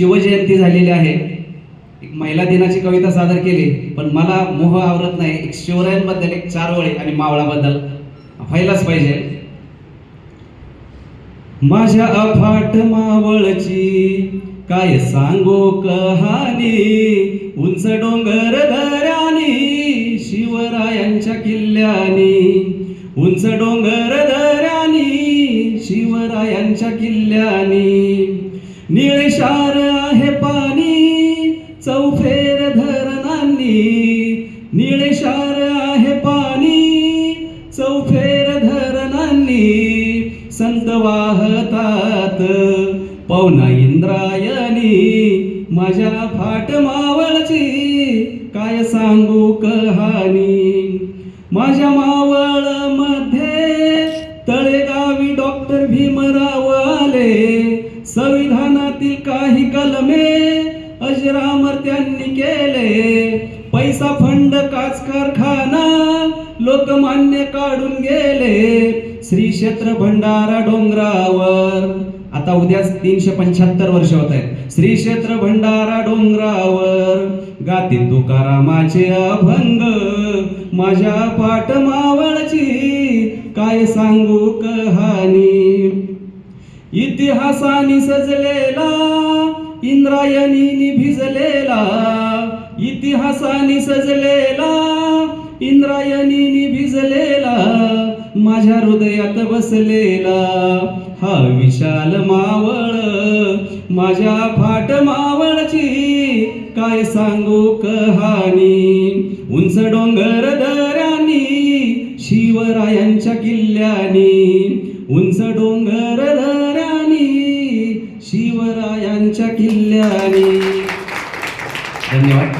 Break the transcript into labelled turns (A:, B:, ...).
A: शिवजयंती झालेली आहे. एक महिला दिनाची कविता सादर केली पण मला मोह आवरत नाही. एक शिवरायांबद्दल एक चारवळी आणि मावळाबद्दल व्हायलाच पाहिजे. माझ्या अफाट मावळची काय सांगो कहाणी? उंच डोंगर दऱ्यानी शिवरायांच्या किल्ल्यानी. उंच डोंगर शिवरायांच्या किल्ल्यानी. निळशार आहे पाणी चौफेर धरणांनी. निळशार आहे पाणी चौफेर धरणांनी. संत वाहतात पवना इंद्रायणी. माझ्या फाट मावळची काय सांगू कहाणी. माझ्या मावळ डॉक्टर भीमराव आले संविधानातील काही कलमे अजरामर त्यांनी केले. पैसा फंड काच कारखाना लोकमान्य काढून गेले. श्री क्षेत्र भंडारा डोंगरावर. आता उद्या तीनशे पंच्याहत्तर वर्ष होत आहेत. श्री क्षेत्र भंडारा डोंगरावर. गातील तुकारामाचे अभंग माझ्या पाठ मावळची काय सांगू कहाणी इतिहासाने सजलेला इंद्रायणी भिजलेला इतिहासाने सजलेला इंद्रायणी भिजलेला माझ्या हृदयात बसलेला. हा विशाल मावळ माझ्या फाट मावळची काय सांगू कहाणी? उंच डोंगर दऱ्यानी शिवरायांच्या किल्ल्यानी उंच डोंगर दऱ्यानी शिवरायांच्या किल्ल्यानी. धन्यवाद.